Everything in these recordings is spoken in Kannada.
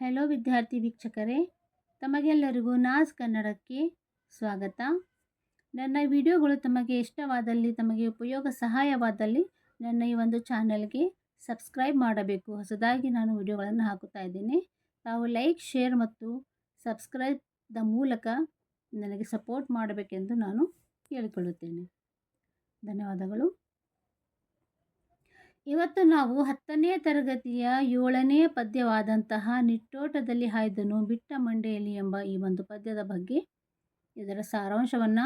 ಹೆಲೋ ವಿದ್ಯಾರ್ಥಿ ವೀಕ್ಷಕರೇ. ತಮಗೆಲ್ಲರಿಗೂ ನಾಸ್ ಕನ್ನಡಕ್ಕೆ ಸ್ವಾಗತ. ನನ್ನ ವಿಡಿಯೋಗಳು ತಮಗೆ ಇಷ್ಟವಾದಲ್ಲಿ, ತಮಗೆ ಉಪಯೋಗ ಸಹಾಯವಾದಲ್ಲಿ ನನ್ನ ಈ ಒಂದು ಚಾನಲ್ಗೆ ಸಬ್ಸ್ಕ್ರೈಬ್ ಮಾಡಬೇಕು. ಹೊಸದಾಗಿ ನಾನು ವಿಡಿಯೋಗಳನ್ನು ಹಾಕುತ್ತಾ ಇದ್ದೇನೆ. ತಾವು ಲೈಕ್, ಶೇರ್ ಮತ್ತು ಸಬ್ಸ್ಕ್ರೈಬ್ ದ ಮೂಲಕ ನನಗೆ ಸಪೋರ್ಟ್ ಮಾಡಬೇಕೆಂದು ನಾನು ಕೇಳಿಕೊಳ್ಳುತ್ತೇನೆ. ಧನ್ಯವಾದಗಳು. ಇವತ್ತು ನಾವು ಹತ್ತನೇ ತರಗತಿಯ ಏಳನೇ ಪದ್ಯವಾದಂತಹ ನಿಟ್ಟೋಟದಲ್ಲಿ ಹಾಯ್ದನು ಬಿಟ್ಟ ಮಂಡೆಯಲ್ಲಿ ಎಂಬ ಈ ಒಂದು ಪದ್ಯದ ಬಗ್ಗೆ ಇದರ ಸಾರಾಂಶವನ್ನು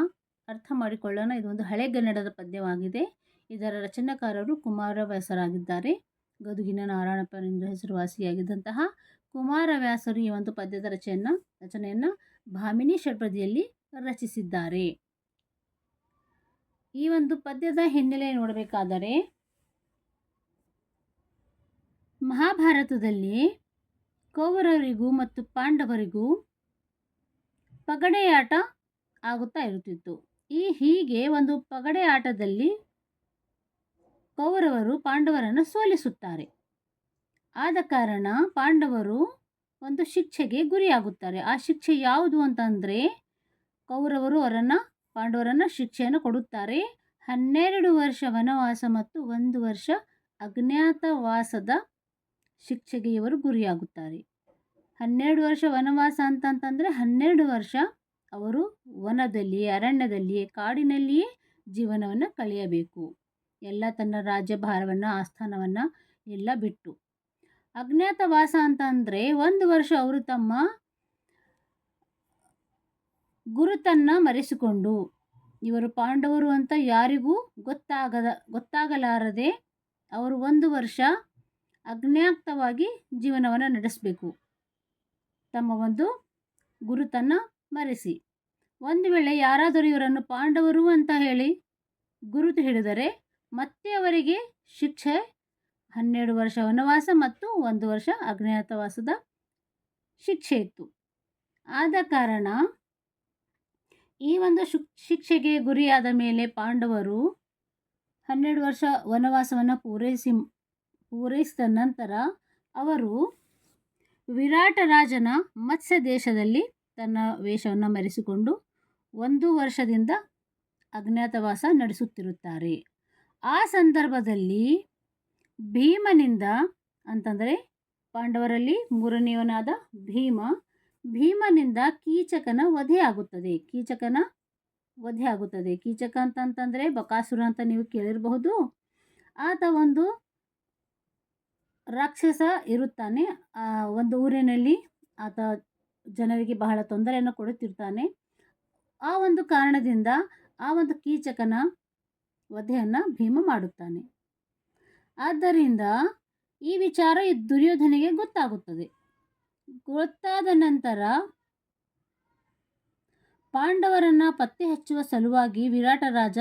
ಅರ್ಥ ಮಾಡಿಕೊಳ್ಳೋಣ. ಇದೊಂದು ಹಳೆಗನ್ನಡದ ಪದ್ಯವಾಗಿದೆ. ಇದರ ರಚನಾಕಾರರು ಕುಮಾರವ್ಯಾಸರಾಗಿದ್ದಾರೆ. ಗದುಗಿನ ನಾರಾಯಣಪ್ಪನೆಂದು ಹೆಸರುವಾಸಿಯಾಗಿದ್ದಂತಹ ಕುಮಾರವ್ಯಾಸರು ಈ ಒಂದು ಪದ್ಯದ ರಚನೆಯನ್ನು ರಚನೆಯನ್ನು ಭಾಮಿನಿ ಷಡ್ಪದಿಯಲ್ಲಿ ರಚಿಸಿದ್ದಾರೆ. ಈ ಒಂದು ಪದ್ಯದ ಹಿನ್ನೆಲೆ ನೋಡಬೇಕಾದರೆ ಮಹಾಭಾರತದಲ್ಲಿ ಕೌರವರಿಗೂ ಮತ್ತು ಪಾಂಡವರಿಗೂ ಪಗಡೆಯಾಟ ಆಗುತ್ತಾ ಇರುತ್ತಿತ್ತು. ಈ ಹೀಗೆ ಒಂದು ಪಗಡೆ ಆಟದಲ್ಲಿ ಕೌರವರು ಪಾಂಡವರನ್ನು ಸೋಲಿಸುತ್ತಾರೆ. ಆದ ಕಾರಣ ಪಾಂಡವರು ಒಂದು ಶಿಕ್ಷೆಗೆ ಗುರಿಯಾಗುತ್ತಾರೆ. ಆ ಶಿಕ್ಷೆ ಯಾವುದು ಅಂತಂದರೆ ಕೌರವರು ಅವರನ್ನು, ಪಾಂಡವರನ್ನು ಶಿಕ್ಷೆಯನ್ನು ಕೊಡುತ್ತಾರೆ. ಹನ್ನೆರಡು ವರ್ಷ ವನವಾಸ ಮತ್ತು ಒಂದು ವರ್ಷ ಅಜ್ಞಾತವಾಸದ ಶಿಕ್ಷೆಗೆ ಇವರು ಗುರಿಯಾಗುತ್ತಾರೆ. ಹನ್ನೆರಡು ವರ್ಷ ವನವಾಸ ಅಂತಂತಂದರೆ ಹನ್ನೆರಡು ವರ್ಷ ಅವರು ವನದಲ್ಲಿ ಅರಣ್ಯದಲ್ಲಿಯೇ, ಕಾಡಿನಲ್ಲಿಯೇ ಜೀವನವನ್ನು ಕಳೆಯಬೇಕು. ಎಲ್ಲ ತನ್ನ ರಾಜ್ಯಭಾರವನ್ನು, ಆಸ್ಥಾನವನ್ನು ಎಲ್ಲ ಬಿಟ್ಟು. ಅಜ್ಞಾತವಾಸ ಅಂತಂದರೆ ಒಂದು ವರ್ಷ ಅವರು ತಮ್ಮ ಗುರುತನ್ನು ಮರೆಸಿಕೊಂಡು, ಇವರು ಪಾಂಡವರು ಅಂತ ಯಾರಿಗೂ ಗೊತ್ತಾಗದ, ಗೊತ್ತಾಗಲಾರದೆ ಅವರು ಒಂದು ವರ್ಷ ಅಜ್ಞಾತವಾಗಿ ಜೀವನವನ್ನು ನಡೆಸಬೇಕು. ತಮ್ಮ ಒಂದು ಗುರುತನ್ನು ಮರೆಸಿ. ಒಂದು ವೇಳೆ ಯಾರಾದರೂ ಇವರನ್ನು ಪಾಂಡವರು ಅಂತ ಹೇಳಿ ಗುರುತು ಹಿಡಿದರೆ ಮತ್ತೆ ಅವರಿಗೆ ಶಿಕ್ಷೆ, ಹನ್ನೆರಡು ವರ್ಷ ವನವಾಸ ಮತ್ತು ಒಂದು ವರ್ಷ ಅಜ್ಞಾತವಾಸದ ಶಿಕ್ಷೆ ಇತ್ತು. ಆದ ಕಾರಣ ಈ ಒಂದು ಶಿಕ್ಷೆಗೆ ಗುರಿಯಾದ ಮೇಲೆ ಪಾಂಡವರು ಹನ್ನೆರಡು ವರ್ಷ ವನವಾಸವನ್ನು ಪೂರೈಸಿ ಪೂರೈಸಿದ ನಂತರ ಅವರು ವಿರಾಟ ರಾಜನ ಮತ್ಸ್ಯ ದೇಶದಲ್ಲಿ ತನ್ನ ವೇಷವನ್ನು ಮರೆಸಿಕೊಂಡು ಒಂದು ವರ್ಷದಿಂದ ಅಜ್ಞಾತವಾಸ ನಡೆಸುತ್ತಿರುತ್ತಾರೆ. ಆ ಸಂದರ್ಭದಲ್ಲಿ ಭೀಮನಿಂದ ಅಂತಂದರೆ ಪಾಂಡವರಲ್ಲಿ ಮೂರನೆಯವನಾದ ಭೀಮ, ಭೀಮನಿಂದ ಕೀಚಕನ ವಧೆ ಆಗುತ್ತದೆ ಕೀಚಕನ ವಧೆ ಆಗುತ್ತದೆ ಕೀಚಕ ಅಂತಂತಂದರೆ ಬಕಾಸುರ ಅಂತ ನೀವು ಕೇಳಿರಬಹುದು. ಆತ ಒಂದು ರಾಕ್ಷಸ ಇರುತ್ತಾನೆ. ಒಂದು ಊರಿನಲ್ಲಿ ಆತ ಜನರಿಗೆ ಬಹಳ ತೊಂದರೆಯನ್ನು ಕೊಡುತ್ತಿರ್ತಾನೆ. ಆ ಒಂದು ಕಾರಣದಿಂದ ಆ ಒಂದು ಕೀಚಕನ ವಧೆಯನ್ನು ಭೀಮ ಮಾಡುತ್ತಾನೆ. ಆದ್ದರಿಂದ ಈ ವಿಚಾರ ದುರ್ಯೋಧನಿಗೆ ಗೊತ್ತಾಗುತ್ತದೆ. ಗೊತ್ತಾದ ನಂತರ ಪಾಂಡವರನ್ನು ಪತ್ತೆ ಹಚ್ಚುವ ಸಲುವಾಗಿ ವಿರಾಟ ರಾಜ,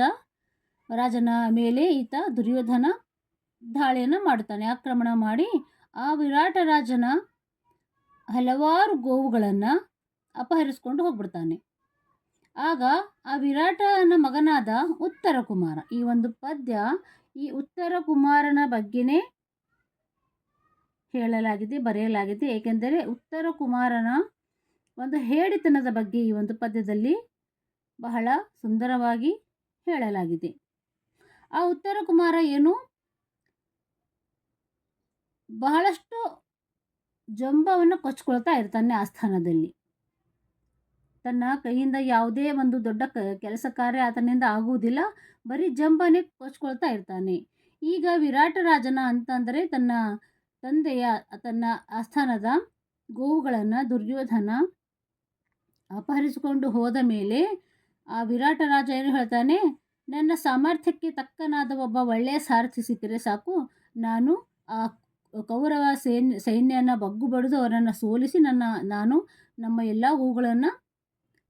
ರಾಜನ ಮೇಲೆ ಈತ ದುರ್ಯೋಧನ ದಾಳಿಯನ್ನು ಮಾಡುತ್ತಾನೆ. ಆಕ್ರಮಣ ಮಾಡಿ ಆ ವಿರಾಟ ರಾಜನ ಹಲವಾರು ಗೋವುಗಳನ್ನು ಅಪಹರಿಸ್ಕೊಂಡು ಹೋಗ್ಬಿಡ್ತಾನೆ. ಆಗ ಆ ವಿರಾಟನ ಮಗನಾದ ಉತ್ತರ ಕುಮಾರ, ಈ ಒಂದು ಪದ್ಯ ಈ ಉತ್ತರ ಕುಮಾರನ ಬಗ್ಗೆನೇ ಹೇಳಲಾಗಿದೆ, ಬರೆಯಲಾಗಿದೆ. ಏಕೆಂದರೆ ಉತ್ತರ ಕುಮಾರನ ಒಂದು ಹೇಡಿತನದ ಬಗ್ಗೆ ಈ ಒಂದು ಪದ್ಯದಲ್ಲಿ ಬಹಳ ಸುಂದರವಾಗಿ ಹೇಳಲಾಗಿದೆ. ಆ ಉತ್ತರ ಕುಮಾರ ಏನು ಬಹಳಷ್ಟು ಜಂಬವನ್ನು ಕೊಚ್ಕೊಳ್ತಾ ಇರ್ತಾನೆ ಆ ಸ್ಥಾನದಲ್ಲಿ ತನ್ನ ಕೈಯಿಂದ ಯಾವುದೇ ಒಂದು ದೊಡ್ಡ ಕೆಲಸ ಕಾರ್ಯ ಆತನಿಂದ ಆಗುವುದಿಲ್ಲ, ಬರೀ ಜಂಬನೇ ಕೊಚ್ಕೊಳ್ತಾ ಇರ್ತಾನೆ. ಈಗ ವಿರಾಟ ರಾಜನ ಅಂತಂದರೆ ತನ್ನ ತಂದೆಯ, ತನ್ನ ಆಸ್ಥಾನದ ಗೋವುಗಳನ್ನು, ದುರ್ಯೋಧನ ಅಪಹರಿಸಿಕೊಂಡು ಹೋದ ಮೇಲೆ ಆ ವಿರಾಟ ರಾಜ ಏನು ಹೇಳ್ತಾನೆ, ನನ್ನ ಸಾಮರ್ಥ್ಯಕ್ಕೆ ತಕ್ಕನಾದ ಒಬ್ಬ ಒಳ್ಳೆಯ ಸಾರಥಿ ಸಿಕ್ಕರೆ ಸಾಕು, ನಾನು ಆ ಕೌರವ ಸೈನ್ಯ ಸೈನ್ಯನ ಬಗ್ಗು ಬಡಿದು ಅವರನ್ನು ಸೋಲಿಸಿ ನನ್ನ, ನಾನು ನಮ್ಮ ಎಲ್ಲ ಹೂಗಳನ್ನು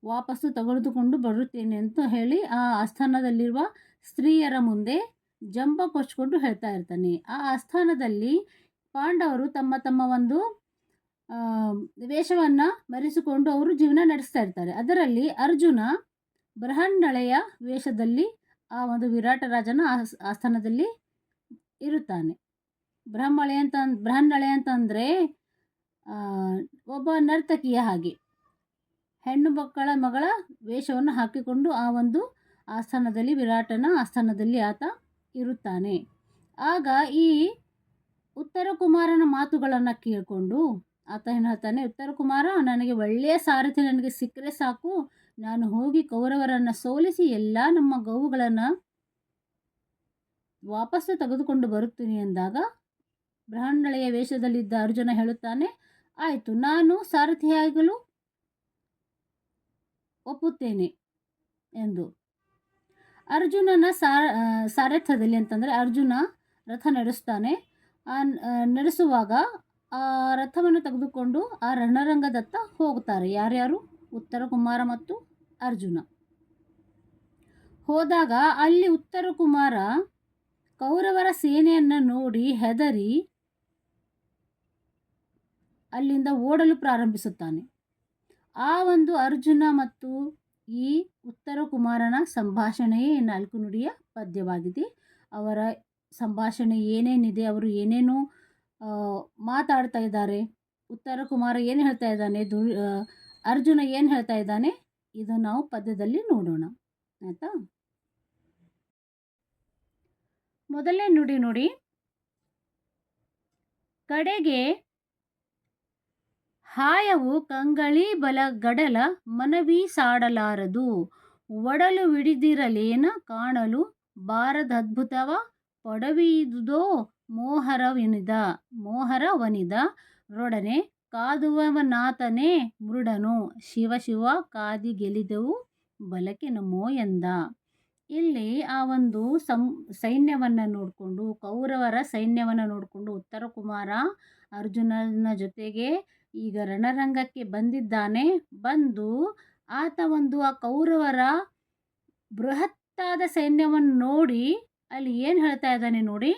ವಾಪಸ್ಸು ತೆಗೆದುಕೊಂಡು ಬರುತ್ತೇನೆ ಅಂತ ಹೇಳಿ ಆ ಆಸ್ಥಾನದಲ್ಲಿರುವ ಸ್ತ್ರೀಯರ ಮುಂದೆ ಜಂಬ ಕೊಚ್ಕೊಂಡು ಹೇಳ್ತಾ ಇರ್ತಾನೆ. ಆ ಆಸ್ಥಾನದಲ್ಲಿ ಪಾಂಡವರು ತಮ್ಮ ತಮ್ಮ ಒಂದು ವೇಷವನ್ನು ಮರೆಸಿಕೊಂಡು ಅವರು ಜೀವನ ನಡೆಸ್ತಾ ಇರ್ತಾರೆ. ಅದರಲ್ಲಿ ಅರ್ಜುನ ಬೃಹನ್ನಳೆಯ ವೇಷದಲ್ಲಿ ಆ ಒಂದು ವಿರಾಟ ರಾಜನ ಆಸ್ಥಾನದಲ್ಲಿ ಇರುತ್ತಾನೆ. ಬ್ರಹ್ಮಳೆ ಅಂತ ಬ್ರಹ್ಮಳೆ ಅಂತಂದರೆ ಒಬ್ಬ ನರ್ತಕಿಯ ಹಾಗೆ. ಹೆಣ್ಣು ಮಕ್ಕಳ ಮಗಳ ವೇಷವನ್ನು ಹಾಕಿಕೊಂಡು ಆ ಒಂದು ಆಸ್ಥಾನದಲ್ಲಿ ವಿರಾಟನ ಆಸ್ಥಾನದಲ್ಲಿ ಆತ ಇರುತ್ತಾನೆ. ಆಗ ಈ ಉತ್ತರ ಕುಮಾರನ ಮಾತುಗಳನ್ನು ಕೇಳಿಕೊಂಡು ಆತ ಏನು ಹೇಳ್ತಾನೆ, ಉತ್ತರ ಕುಮಾರ, ನನಗೆ ಒಳ್ಳೆಯ ಸಾರಥಿ ನನಗೆ ಸಿಕ್ಕರೆ ಸಾಕು. ನಾನು ಹೋಗಿ ಕೌರವರನ್ನು ಸೋಲಿಸಿ ಎಲ್ಲ ನಮ್ಮ ಗೋವುಗಳನ್ನು ವಾಪಸ್ಸು ತೆಗೆದುಕೊಂಡು ಬರುತ್ತೀನಿ ಎಂದಾಗ ಬ್ರಾಹ್ಮಣಳೆಯ ವೇಷದಲ್ಲಿದ್ದ ಅರ್ಜುನ ಹೇಳುತ್ತಾನೆ, ಆಯಿತು, ನಾನು ಸಾರಥಿಯಾಗಲು ಒಪ್ಪುತ್ತೇನೆ ಎಂದು. ಅರ್ಜುನನ ಸಾರ ಸಾರಥ್ಯದಲ್ಲಿ ಅಂತಂದರೆ ಅರ್ಜುನ ರಥ ನಡೆಸ್ತಾನೆ. ನಡೆಸುವಾಗ ಆ ರಥವನ್ನು ತೆಗೆದುಕೊಂಡು ಆ ರಣರಂಗದತ್ತ ಹೋಗುತ್ತಾರೆ. ಯಾರ್ಯಾರು? ಉತ್ತರ ಕುಮಾರ ಮತ್ತು ಅರ್ಜುನ. ಹೋದಾಗ ಅಲ್ಲಿ ಉತ್ತರ ಕುಮಾರ ಕೌರವರ ಸೇನೆಯನ್ನು ನೋಡಿ ಹೆದರಿ ಅಲ್ಲಿಂದ ಓಡಲು ಪ್ರಾರಂಭಿಸುತ್ತಾನೆ. ಆ ಒಂದು ಅರ್ಜುನ ಮತ್ತು ಈ ಉತ್ತರ ಕುಮಾರನ ಸಂಭಾಷಣೆಯೇ ನಾಲ್ಕು ನುಡಿಯ ಪದ್ಯವಾಗಿದೆ. ಅವರ ಸಂಭಾಷಣೆ ಏನೇನಿದೆ, ಅವರು ಏನೇನು ಮಾತಾಡ್ತಾ ಇದ್ದಾರೆ, ಉತ್ತರ ಕುಮಾರ ಏನು ಹೇಳ್ತಾ ಇದ್ದಾನೆ, ದು ಅರ್ಜುನ ಏನು ಹೇಳ್ತಾ ಇದ್ದಾನೆ, ಇದು ನಾವು ಪದ್ಯದಲ್ಲಿ ನೋಡೋಣ. ಆಯಿತಾ? ಮೊದಲನೇ ನುಡಿ ನೋಡಿ. ಕಡೆಗೆ ಹಾಯವು ಕಂಗಳಿ ಬಲ ಗಡಲ ಮನವಿ ಸಾಡಲಾರದು. ಒಡಲು ಹಿಡಿದಿರಲೇನ ಕಾಣಲು ಬಾರದದ್ಭುತವ ಪೊಡವಿದುದೋ ಮೋಹರವಿನಿದ, ಮೋಹರವನಿದ. ರೊಡನೆ ಕಾದುವವನಾತನೇ ಮೃಡನು. ಶಿವ ಶಿವ ಕಾದಿ ಗೆಲಿದೆವು ಬಲಕೆ ನಮೋ ಎಂದ. ಇಲ್ಲಿ ಆ ಒಂದು ಸಂ ಸೈನ್ಯವನ್ನು ನೋಡಿಕೊಂಡು, ಕೌರವರ ಸೈನ್ಯವನ್ನು ನೋಡಿಕೊಂಡು ಉತ್ತರ ಕುಮಾರ ಅರ್ಜುನನ ಜೊತೆಗೆ ಈಗ ರಣರಂಗಕ್ಕೆ ಬಂದಿದ್ದಾನೆ. ಬಂದು ಆತ ಒಂದು ಆ ಕೌರವರ ಬೃಹತ್ತಾದ ಸೈನ್ಯವನ್ನು ನೋಡಿ, ಅಲ್ಲಿ ಏನು ಹೇಳ್ತಾ ಇದ್ದಾನೆ ನೋಡಿ,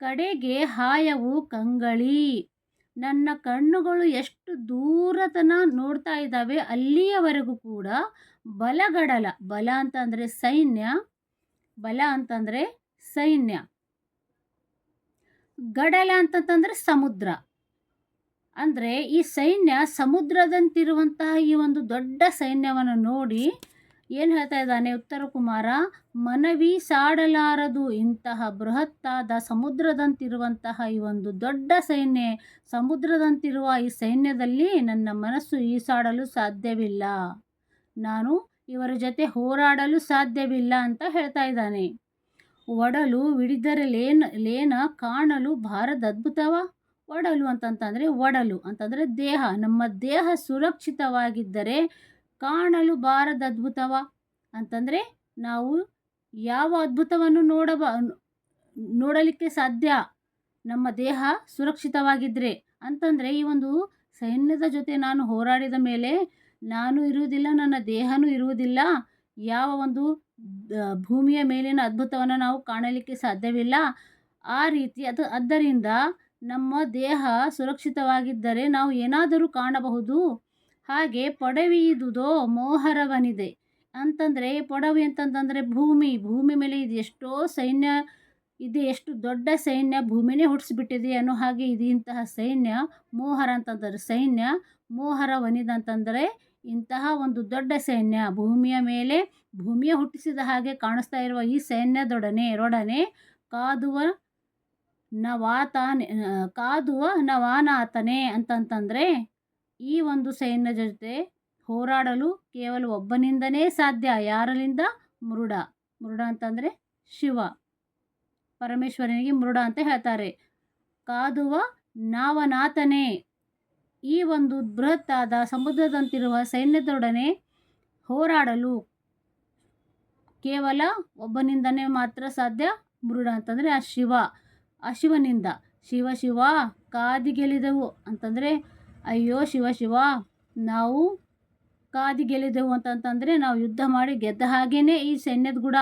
ಕಡೆಗೆ ಹಾಯವು ಕಂಗಳಿ. ನನ್ನ ಕಣ್ಣುಗಳು ಎಷ್ಟು ದೂರತನ ನೋಡ್ತಾ ಇದ್ದಾವೆ, ಅಲ್ಲಿಯವರೆಗೂ ಕೂಡ ಬಲಗಡಲ, ಬಲ ಅಂತಂದರೆ ಸೈನ್ಯ, ಬಲ ಅಂತಂದರೆ ಸೈನ್ಯ. ಗಡಲ ಅಂತಂತಂದರೆ ಸಮುದ್ರ. ಅಂದರೆ ಈ ಸೈನ್ಯ ಸಮುದ್ರದಂತಿರುವಂತಹ ಈ ಒಂದು ದೊಡ್ಡ ಸೈನ್ಯವನ್ನು ನೋಡಿ ಏನು ಹೇಳ್ತಾ ಇದ್ದಾನೆ ಉತ್ತರ ಕುಮಾರ? ಮನವಿ ಸಾಡಲಾರದು ಇಂತಹ ಬೃಹತ್ತಾದ ಸಮುದ್ರದಂತಿರುವಂತಹ ಈ ಒಂದು ದೊಡ್ಡ ಸೈನ್ಯ. ಸಮುದ್ರದಂತಿರುವ ಈ ಸೈನ್ಯದಲ್ಲಿ ನನ್ನ ಮನಸ್ಸು ಈಸಾಡಲು ಸಾಧ್ಯವಿಲ್ಲ. ನಾನು ಇವರ ಜೊತೆ ಹೋರಾಡಲು ಸಾಧ್ಯವಿಲ್ಲ ಅಂತ ಹೇಳ್ತಾ ಇದ್ದಾನೆ. ಒಡಲು, ವಿಡಿದರೆ ಲೇನ ಲೇನ ಕಾಣಲು ಭಾರದ ಅದ್ಭುತವ? ಒಡಲು ಅಂತಂತಂದರೆ ಒಡಲು ಅಂತಂದರೆ ದೇಹ. ನಮ್ಮ ದೇಹ ಸುರಕ್ಷಿತವಾಗಿದ್ದರೆ ಕಾಣಲು ಬಾರದ ಅದ್ಭುತವ ಅಂತಂದರೆ ನಾವು ಯಾವ ಅದ್ಭುತವನ್ನು ನೋಡಬ, ನೋಡಲಿಕ್ಕೆ ಸಾಧ್ಯ? ನಮ್ಮ ದೇಹ ಸುರಕ್ಷಿತವಾಗಿದ್ದರೆ ಅಂತಂದರೆ ಈ ಒಂದು ಸೈನ್ಯದ ಜೊತೆ ನಾನು ಹೋರಾಡಿದ ಮೇಲೆ ನಾನು ಇರುವುದಿಲ್ಲ, ನನ್ನ ದೇಹನೂ ಇರುವುದಿಲ್ಲ. ಯಾವ ಒಂದು ಭೂಮಿಯ ಮೇಲಿನ ಅದ್ಭುತವನ್ನು ನಾವು ಕಾಣಲಿಕ್ಕೆ ಸಾಧ್ಯವಿಲ್ಲ. ಆ ರೀತಿ ಅದು, ಆದ್ದರಿಂದ ನಮ್ಮ ದೇಹ ಸುರಕ್ಷಿತವಾಗಿದ್ದರೆ ನಾವು ಏನಾದರೂ ಕಾಣಬಹುದು? ಹಾಗೆ ಪೊಡವಿಯಿದುದೋ ಮೋಹರವನಿದೆ. ಅಂತಂದರೆ ಪೊಡವಿ ಅಂತಂತಂದರೆ ಭೂಮಿ. ಭೂಮಿ ಮೇಲೆ ಇದು ಎಷ್ಟೋ ಸೈನ್ಯ, ಇದು ಎಷ್ಟು ದೊಡ್ಡ ಸೈನ್ಯ, ಭೂಮಿನೇ ಹುಟ್ಟಿಸಿಬಿಟ್ಟಿದೆ ಅನ್ನೋ ಹಾಗೆ ಇದು ಇಂತಹ ಸೈನ್ಯ, ಮೋಹರ ಅಂತಂದರೆ ಸೈನ್ಯ ಮೋಹರ ವನಿದಂತಂದರೆ ಇಂತಹ ಒಂದು ದೊಡ್ಡ ಸೈನ್ಯ. ಭೂಮಿಯ ಮೇಲೆ ಭೂಮಿಯ ಹುಟ್ಟಿಸಿದ ಹಾಗೆ ಕಾಣಿಸ್ತಾ ಇರುವ ಈ ಸೈನ್ಯದೊಡನೆ, ಎರೊಡನೆ ಕಾದುವ ನವಾತಾನೆ ಕಾದುವ ನವಾನಾತನೆ ಅಂತಂತಂದರೆ ಈ ಒಂದು ಸೈನ್ಯ ಜೊತೆ ಹೋರಾಡಲು ಕೇವಲ ಒಬ್ಬನಿಂದನೇ ಸಾಧ್ಯ ಯಾರಲಿಂದ ಮುರುಡ ಮುರುಡ ಅಂತಂದರೆ ಶಿವ. ಪರಮೇಶ್ವರನಿಗೆ ಮುರುಡ ಅಂತ ಹೇಳ್ತಾರೆ. ಕಾದುವ ನಾವನಾಥನೇ ಈ ಒಂದು ಬೃಹತ್ತಾದ ಸಮುದ್ರದಂತಿರುವ ಸೈನ್ಯದೊಡನೆ ಹೋರಾಡಲು ಕೇವಲ ಒಬ್ಬನಿಂದನೇ ಮಾತ್ರ ಸಾಧ್ಯ ಮುರುಡ ಅಂತಂದರೆ ಆ ಶಿವ. ಶಿವನಿಂದ. ಶಿವ ಶಿವ ಕಾದಿ ಗೆಲಿದೆವು ಅಂತಂದರೆ, ಅಯ್ಯೋ, ಶಿವ ಶಿವ, ನಾವು ಕಾದಿ ಗೆಲ್ಲಿದೆವು ಅಂತಂತಂದರೆ ನಾವು ಯುದ್ಧ ಮಾಡಿ ಗೆದ್ದ ಹಾಗೇ ಈ ಸೈನ್ಯದ ಗುಡ.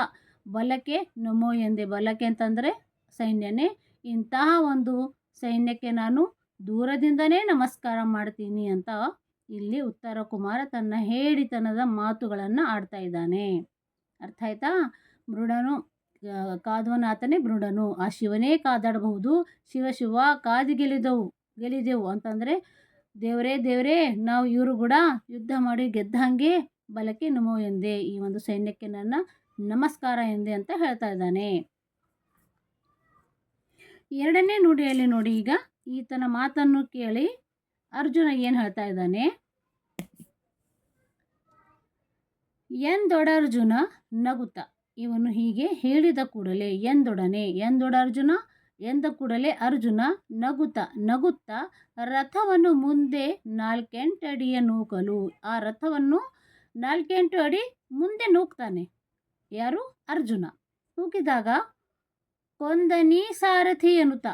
ಬಲಕ್ಕೆ ನಮೋ ಎಂದೆ. ಬಲಕ್ಕೆ ಅಂತಂದರೆ ಸೈನ್ಯನೇ. ಇಂತಹ ಒಂದು ಸೈನ್ಯಕ್ಕೆ ನಾನು ದೂರದಿಂದನೇ ನಮಸ್ಕಾರ ಮಾಡ್ತೀನಿ ಅಂತ ಇಲ್ಲಿ ಉತ್ತರ ಕುಮಾರ ತನ್ನ ಹೇಳಿತನದ ಮಾತುಗಳನ್ನು ಆಡ್ತಾ ಇದ್ದಾನೆ. ಅರ್ಥ ಆಯ್ತಾ? ಮೃಡನು ಕಾದುವನಾಥನೇ ಭೃಡನು ಆ ಶಿವನೇ ಕಾದಾಡಬಹುದು. ಶಿವ ಶಿವ ಕಾದು ಗೆಲಿದೆವು ಗೆಲಿದೆವು ಅಂತಂದರೆ, ದೇವರೇ ದೇವರೇ, ನಾವು ಇವರು ಕೂಡ ಯುದ್ಧ ಮಾಡಿ ಗೆದ್ದಂಗೆ ಬಲಕ್ಕೆ ನಮೋ ಎಂದೆ ಈ ಒಂದು ಸೈನ್ಯಕ್ಕೆ ನನ್ನ ನಮಸ್ಕಾರ ಎಂದೆ ಅಂತ ಹೇಳ್ತಾ ಇದ್ದಾನೆ. ಎರಡನೇ ನುಡಿಯಲ್ಲಿ ನೋಡಿ ಈಗ ಈತನ ಮಾತನ್ನು ಕೇಳಿ ಅರ್ಜುನ ಏನು ಹೇಳ್ತಾ ಇದ್ದಾನೆ? ಎಂದೊಡರ್ಜುನ ನಗುತ್ತ. ಇವನು ಹೀಗೆ ಹೇಳಿದ ಕೂಡಲೇ ಎಂದೊಡನೆ, ಎಂದೊಡ ಅರ್ಜುನ? ಎಂದ ಕೂಡಲೇ ಅರ್ಜುನ ನಗುತ್ತ ನಗುತ್ತ ರಥವನ್ನು ಮುಂದೆ ನಾಲ್ಕೆಂಟು ಅಡಿಯ ನೂಕಲು. ಆ ರಥವನ್ನು ನಾಲ್ಕೆಂಟು ಅಡಿ ಮುಂದೆ ನೂಕ್ತಾನೆ. ಯಾರು? ಅರ್ಜುನ. ನೂಕಿದಾಗ, ಕೊಂದನಿ ಸಾರಥಿ ಎನ್ನುತ್ತ.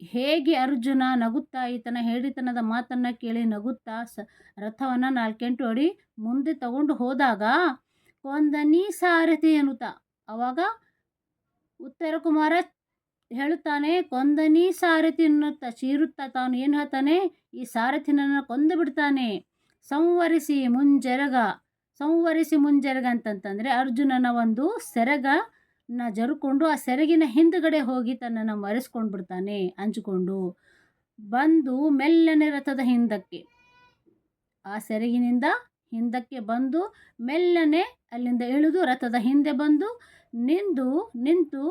ಹೇಗೆ ಅರ್ಜುನ ನಗುತ್ತಾ? ಈತನ ಹೇಳಿತನದ ಮಾತನ್ನು ಕೇಳಿ ನಗುತ್ತಾ ಸ, ರಥವನ್ನು ನಾಲ್ಕೆಂಟು ಅಡಿ ಮುಂದೆ ತಗೊಂಡು ಹೋದಾಗ ಕೊಂದನಿ ಸಾರಥಿ ಎನ್ನುತ್ತ. ಅವಾಗ ಉತ್ತರ ಕುಮಾರ ಹೇಳುತ್ತಾನೆ, ಕೊಂದನಿ ಸಾರಥಿ ಎನ್ನುತ್ತ, ಚೀರುತ್ತಾ ತಾನು ಏನು ಹೇಳ್ತಾನೆ, ಈ ಸಾರಥಿನನ್ನು ಕೊಂದು ಬಿಡ್ತಾನೆ. ಸಂವರಿಸಿ ಮುಂಜೆರಗ, ಸಂವರಿಸಿ ಮುಂಜರಗ ಅಂತಂತಂದರೆ ಅರ್ಜುನನ ಒಂದು ಸೆರಗ ನ ಜರುಕೊಂಡು ಆ ಸೆರಗಿನ ಹಿಂದುಗಡೆ ಹೋಗಿ ತನ್ನನ್ನು ಮರೆಸ್ಕೊಂಡು ಬಿಡ್ತಾನೆ ಹಂಚಿಕೊಂಡು ಬಂದು ಮೆಲ್ಲನೆ ರಥದ ಹಿಂದಕ್ಕೆ, ಆ ಸೆರಗಿನಿಂದ ಹಿಂದಕ್ಕೆ ಬಂದು ಮೆಲ್ಲನೆ ಅಲ್ಲಿಂದ ಇಳಿದು ರಥದ ಹಿಂದೆ ಬಂದು ನಿಂದು, ನಿಂತು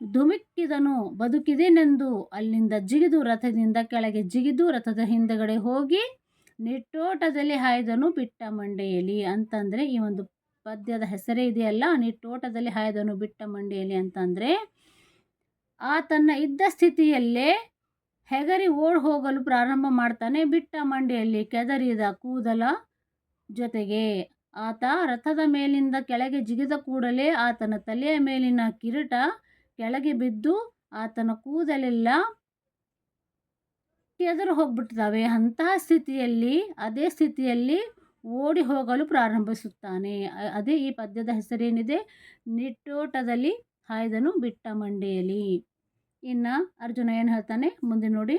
ಧುಮಿಕ್ಕಿದನು, ಬದುಕಿದೆನೆಂದು ಅಲ್ಲಿಂದ ಜಿಗಿದು ರಥದಿಂದ ಕೆಳಗೆ ಜಿಗಿದು ರಥದ ಹಿಂದೆಗಡೆ ಹೋಗಿ ನಿಟ್ಟೋಟದಲ್ಲಿ ಹಾಯ್ದನು ಬಿಟ್ಟ ಮಂಡೆಯಲ್ಲಿ ಅಂತಂದರೆ ಈ ಒಂದು ಪದ್ಯದ ಹೆಸರೇ ಇದೆಯಲ್ಲ, ನಿಟ್ಟೋಟದಲ್ಲಿ ಹಾಯ್ದನು ಬಿಟ್ಟ ಮಂಡೆಯಲ್ಲಿ ಅಂತಂದರೆ ತನ್ನ ಇದ್ದ ಸ್ಥಿತಿಯಲ್ಲೇ ಹೆಗರಿ ಓಡ್ ಹೋಗಲು ಪ್ರಾರಂಭ ಮಾಡ್ತಾನೆ ಬಿಟ್ಟ ಮಂಡೆಯಲ್ಲಿ ಕೆದರಿದ ಕೂದಲ ಜೊತೆಗೆ. ಆತ ರಥದ ಮೇಲಿಂದ ಕೆಳಗೆ ಜಿಗಿದ ಕೂಡಲೇ ಆತನ ತಲೆಯ ಮೇಲಿನ ಕಿರೀಟ ಕೆಳಗೆ ಬಿದ್ದು ಆತನ ಕೂದಲೆಲ್ಲ ಎದುರು ಹೋಗ್ಬಿಡ್ತವೆ ಅಂತಹ ಸ್ಥಿತಿಯಲ್ಲಿ, ಅದೇ ಸ್ಥಿತಿಯಲ್ಲಿ ಓಡಿ ಹೋಗಲು ಪ್ರಾರಂಭಿಸುತ್ತಾನೆ. ಅದೇ ಈ ಪದ್ಯದ ಹೆಸರೇನಿದೆ? ನಿಟ್ಟೋಟದಲ್ಲಿ ಹಾಯ್ದನು ಬಿಟ್ಟ ಮಂಡೆಯಲ್ಲಿ ಇನ್ನು ಅರ್ಜುನ ಏನು ಹೇಳ್ತಾನೆ? ಮುಂದೆ ನೋಡಿ.